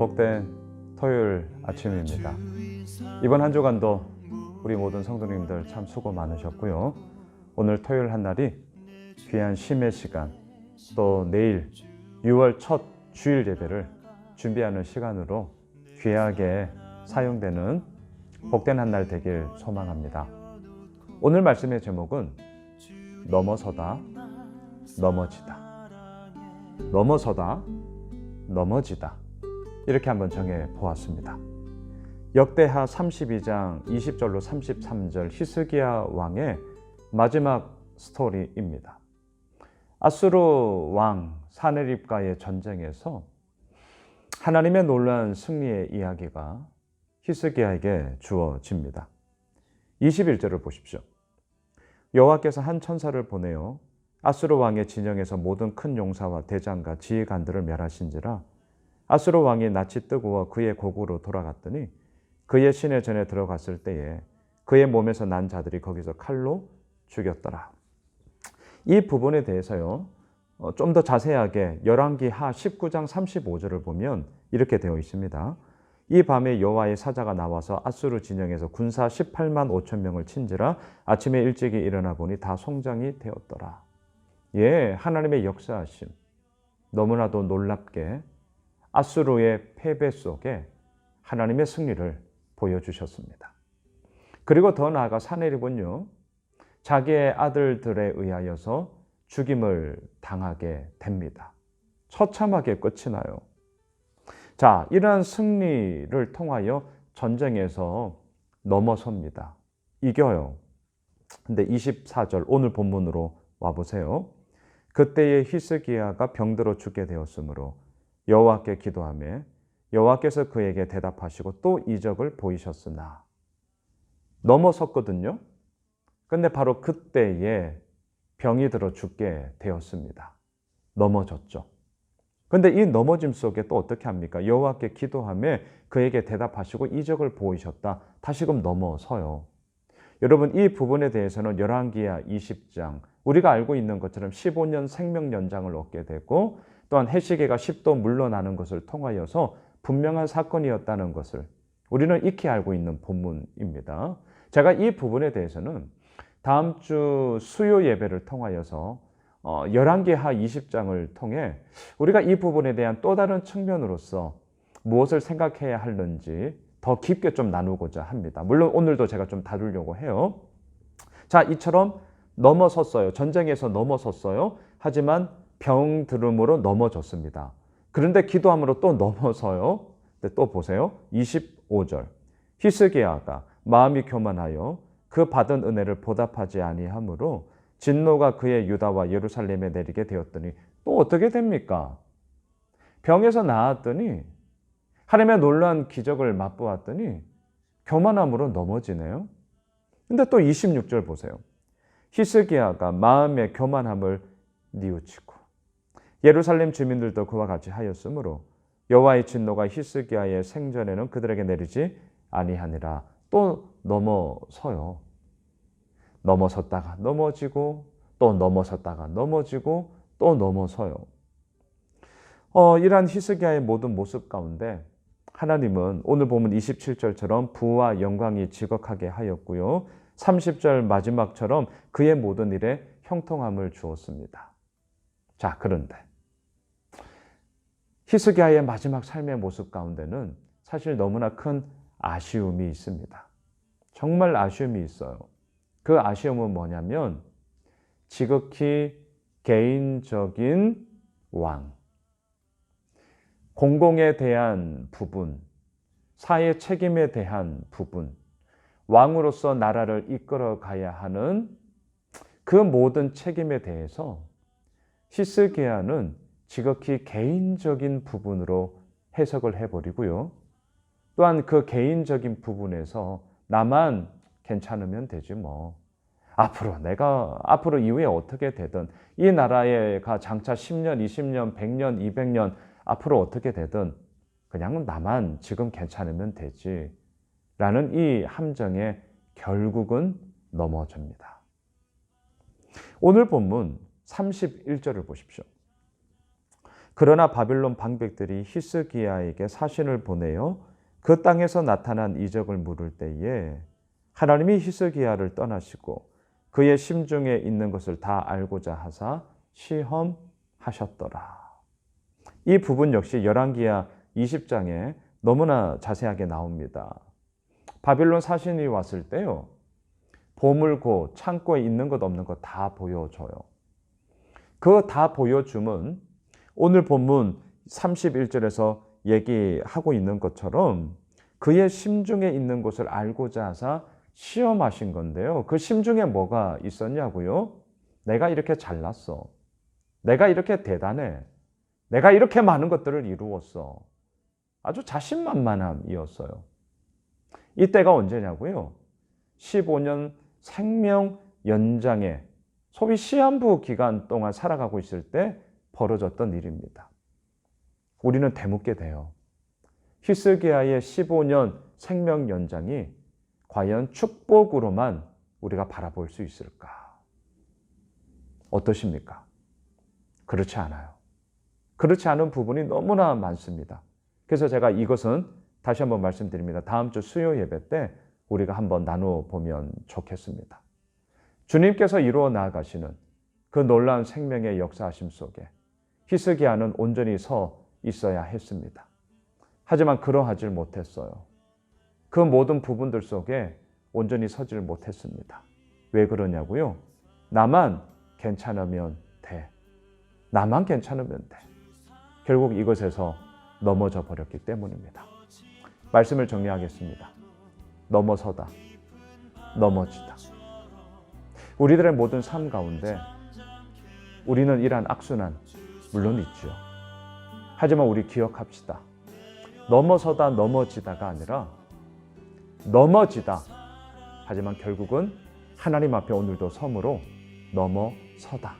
복된 토요일 아침입니다. 이번 한 주간도 우리 모든 성도님들 참 수고 많으셨고요. 오늘 토요일 한 날이 귀한 쉼의 시간, 또 내일 6월 첫 주일 예배를 준비하는 시간으로 귀하게 사용되는 복된 한 날 되길 소망합니다. 오늘 말씀의 제목은 넘어서다, 넘어지다. 넘어서다, 넘어지다. 이렇게 한번 정해 보았습니다. 역대하 32장 20절로 33절 히스기야 왕의 마지막 스토리입니다. 아수르 왕 사네립과의 전쟁에서 하나님의 놀라운 승리의 이야기가 히스기야에게 주어집니다. 21절을 보십시오. 여호와께서 한 천사를 보내어 아수르 왕의 진영에서 모든 큰 용사와 대장과 지휘관들을 멸하신지라 아수르 왕이 낯이 뜨거워 그의 고국으로 돌아갔더니 그의 시내 전에 들어갔을 때에 그의 몸에서 난 자들이 거기서 칼로 죽였더라. 이 부분에 대해서요. 어, 좀더 자세하게 열왕기 하 19장 35절을 보면 이렇게 되어 있습니다. 이 밤에 여호와의 사자가 나와서 아수르 진영에서 군사 18만 5천 명을 친지라 아침에 일찍이 일어나 보니 다 송장이 되었더라. 예, 하나님의 역사하심 너무나도 놀랍게 아수르의 패배 속에 하나님의 승리를 보여주셨습니다. 그리고 더 나아가 사내립은요, 자기의 아들들에 의하여서 죽임을 당하게 됩니다. 처참하게 끝이 나요. 자, 이러한 승리를 통하여 전쟁에서 넘어섭니다. 이겨요. 근데 24절 오늘 본문으로 와 보세요. 그때의 히스기야가 병들어 죽게 되었으므로 여호와께 기도하며 여호와께서 그에게 대답하시고 또 이적을 보이셨으나 넘어섰거든요. 근데 바로 그때에 병이 들어 죽게 되었습니다. 넘어졌죠. 근데 이 넘어짐 속에 또 어떻게 합니까? 여호와께 기도하며 그에게 대답하시고 이적을 보이셨다. 다시금 넘어서요. 여러분 이 부분에 대해서는 열왕기야 20장 우리가 알고 있는 것처럼 15년 생명 연장을 얻게 되고 또한 해시계가 10도 물러나는 것을 통하여서 분명한 사건이었다는 것을 우리는 익히 알고 있는 본문입니다. 제가 이 부분에 대해서는 다음 주 수요 예배를 통하여서 어, 열왕기하 20장을 통해 우리가 이 부분에 대한 또 다른 측면으로서 무엇을 생각해야 하는지 더 깊게 좀 나누고자 합니다. 물론 오늘도 제가 좀 다루려고 해요. 자, 이처럼 넘어섰어요. 전쟁에서 넘어섰어요. 하지만 병 들음으로 넘어졌습니다. 그런데 기도함으로 또 넘어서요. 또 보세요. 25절. 히스기야가 마음이 교만하여 그 받은 은혜를 보답하지 아니하므로 진노가 그의 유다와 예루살렘에 내리게 되었더니 또 어떻게 됩니까? 병에서 나았더니 하나님의 놀라운 기적을 맛보았더니 교만함으로 넘어지네요. 근데 또 26절 보세요. 히스기야가 마음의 교만함을 뉘우치고 예루살렘 주민들도 그와 같이 하였으므로 여호와의 진노가 히스기야의 생전에는 그들에게 내리지 아니하니라. 또 넘어서요. 넘어섰다가 넘어지고 또 넘어섰다가 넘어지고 또 넘어서요. 어, 이러한 히스기야의 모든 모습 가운데 하나님은 오늘 보면 27절처럼 부와 영광이 지극하게 하였고요. 30절 마지막처럼 그의 모든 일에 형통함을 주었습니다. 자, 그런데 히스기야의 마지막 삶의 모습 가운데는 사실 너무나 큰 아쉬움이 있습니다. 정말 아쉬움이 있어요. 그 아쉬움은 뭐냐면 지극히 개인적인 왕, 공공에 대한 부분, 사회 책임에 대한 부분, 왕으로서 나라를 이끌어 가야 하는 그 모든 책임에 대해서 히스기야는 지극히 개인적인 부분으로 해석을 해버리고요. 또한 그 개인적인 부분에서 나만 괜찮으면 되지 뭐. 앞으로 내가 앞으로 이후에 어떻게 되든 이 나라에가 장차 10년, 20년, 100년, 200년 앞으로 어떻게 되든 그냥 나만 지금 괜찮으면 되지. 라는 이 함정에 결국은 넘어집니다. 오늘 본문 31절을 보십시오. 그러나 바빌론 방백들이 히스기야에게 사신을 보내어 그 땅에서 나타난 이적을 물을 때에 하나님이 히스기야를 떠나시고 그의 심중에 있는 것을 다 알고자 하사 시험하셨더라. 이 부분 역시 열왕기야 20장에 너무나 자세하게 나옵니다. 바빌론 사신이 왔을 때요. 보물고 창고에 있는 것 없는 것 다 보여줘요. 그 다 보여줌은 오늘 본문 31절에서 얘기하고 있는 것처럼 그의 심중에 있는 것을 알고자 하사 시험하신 건데요. 그 심중에 뭐가 있었냐고요? 내가 이렇게 잘났어. 내가 이렇게 대단해. 내가 이렇게 많은 것들을 이루었어. 아주 자신만만함이었어요. 이때가 언제냐고요? 15년 생명 연장의 소위 시한부 기간 동안 살아가고 있을 때 벌어졌던 일입니다. 우리는 되묻게 돼요. 히스기야의 15년 생명 연장이 과연 축복으로만 우리가 바라볼 수 있을까? 어떠십니까? 그렇지 않아요. 그렇지 않은 부분이 너무나 많습니다. 그래서 제가 이것은 다시 한번 말씀드립니다. 다음 주 수요 예배 때 우리가 한번 나누어 보면 좋겠습니다. 주님께서 이루어 나가시는 그 놀라운 생명의 역사하심 속에 히스기야는 온전히 서 있어야 했습니다. 하지만 그러하지 못했어요. 그 모든 부분들 속에 온전히 서지를 못했습니다. 왜 그러냐고요? 나만 괜찮으면 돼. 나만 괜찮으면 돼. 결국 이것에서 넘어져 버렸기 때문입니다. 말씀을 정리하겠습니다. 넘어서다. 넘어지다. 우리들의 모든 삶 가운데 우리는 이러한 악순환 물론 있죠. 하지만 우리 기억합시다. 넘어서다 넘어지다가 아니라 넘어지다. 하지만 결국은 하나님 앞에 오늘도 섬으로 넘어서다.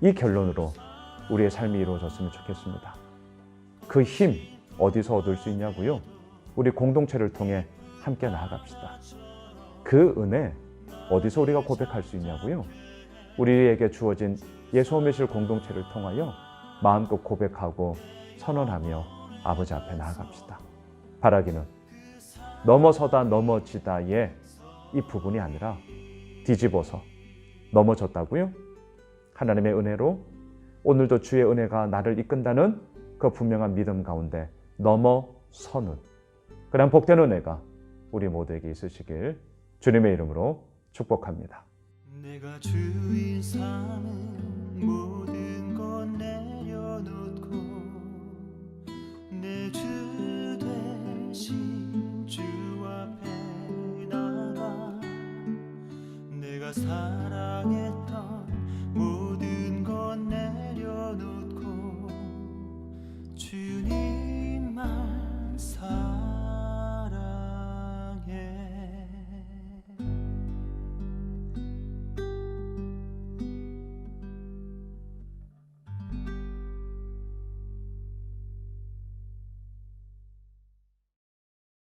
이 결론으로 우리의 삶이 이루어졌으면 좋겠습니다. 그 힘 어디서 얻을 수 있냐고요? 우리 공동체를 통해 함께 나아갑시다. 그 은혜 어디서 우리가 고백할 수 있냐고요? 우리에게 주어진 예수오메실 공동체를 통하여 마음껏 고백하고 선언하며 아버지 앞에 나아갑시다. 바라기는 넘어서다 넘어지다의 이 부분이 아니라 뒤집어서 넘어졌다고요? 하나님의 은혜로 오늘도 주의 은혜가 나를 이끈다는 그 분명한 믿음 가운데 넘어서는 그런 복된 은혜가 우리 모두에게 있으시길 주님의 이름으로 축복합니다. 놓고 내 주 대신 주 앞에 나가 내가 살